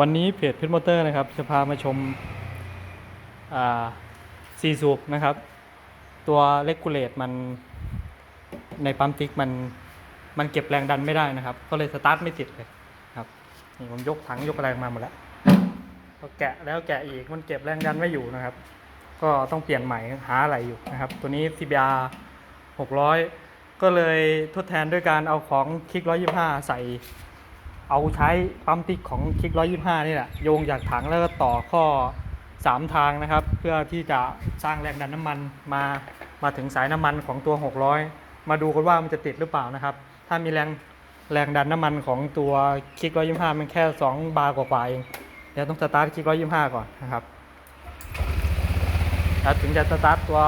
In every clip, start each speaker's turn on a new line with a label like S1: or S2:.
S1: วันนี้เพจพชรมอเตอร์นะครับ จะพามาชมซีซูบนะครับ ตัวเลกูเลตมันในปั๊มติ๊กมันมันเก็บแรงดันไม่ได้นะครับ ก็เลยสตาร์ทไม่ติดเลยครับนี่ผมยกถังยกแรงมาหมดแล้วก็แกะแล้วแกะอีกมันเก็บแรงดันไม่อยู่นะครับ ก็ต้องเปลี่ยนใหม่หาอะไรอยู่นะครับ ตัวนี้ CBR 600 ก็เลยทดแทนด้วยการเอาของคลิก125 ใส่ เอาใช้ปั๊มติ๊กของคลิก 125 นี่แหละโยงจากถังแล้วก็ต่อข้อ 3 ทางนะครับ เพื่อที่จะสร้างแรงดันน้ำมันมามาถึงสายน้ำมันของตัว 600 มาดูกันว่ามันจะติดหรือเปล่านะครับ ถ้ามีแรงแรงดันน้ำมันของตัวคลิก 125 มันแค่ 2 บาร์กว่าๆเองเดี๋ยวต้องสตาร์ทคลิก 125 ก่อนนะครับแล้วถึงจะสตาร์ทตัว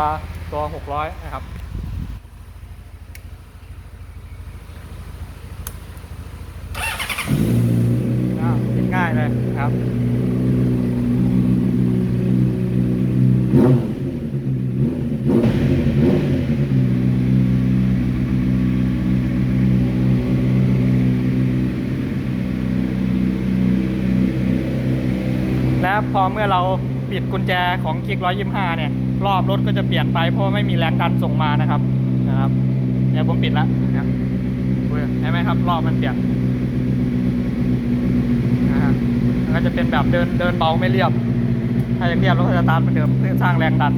S1: ตัว 600 นะครับ อ้าวติดง่าย เลยครับและพอเมื่อเราปิดกุญแจของคลิก125เนี่ย รอบรถก็จะเปลี่ยนไปเพราะไม่มีแรงดันส่งมานะครับนะครับเนี่ยผมปิดแล้วนะเห็นไหมครับ รอบมันเปลี่ยน นะฮะก็จะเป็นแบบเดินเดินเบาไม่เรียบ ถ้าอยากเรียบราก็จะตาร์ทเหมือนเดิมเพื่อสร้างแรงดัน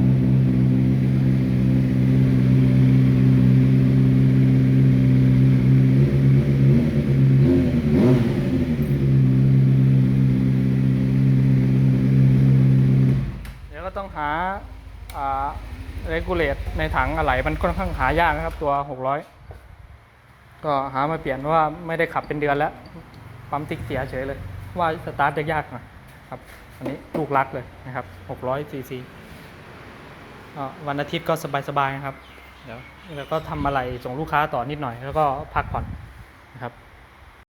S1: เดี๋ยวก็ต้องหาเรกูเลตในถังอะไหล่มันค่อนข้างหายากนะครับตัว 600 ก็หามาเปลี่ยนเพราะว่าไม่ได้ขับเป็นเดือนแล้ว ปั๊มติ๊กเสียเฉยเลย ว่าสตาร์ทจะยากหน่อยครับอันนี้ลูกรักเลยนะครับ600 cc ก็วันอาทิตย์ก็สบายๆนะครับเดี๋ยวแล้วก็ทำอะไรส่งลูกค้าต่อนิดหน่อย แล้วก็พักผ่อนนะครับ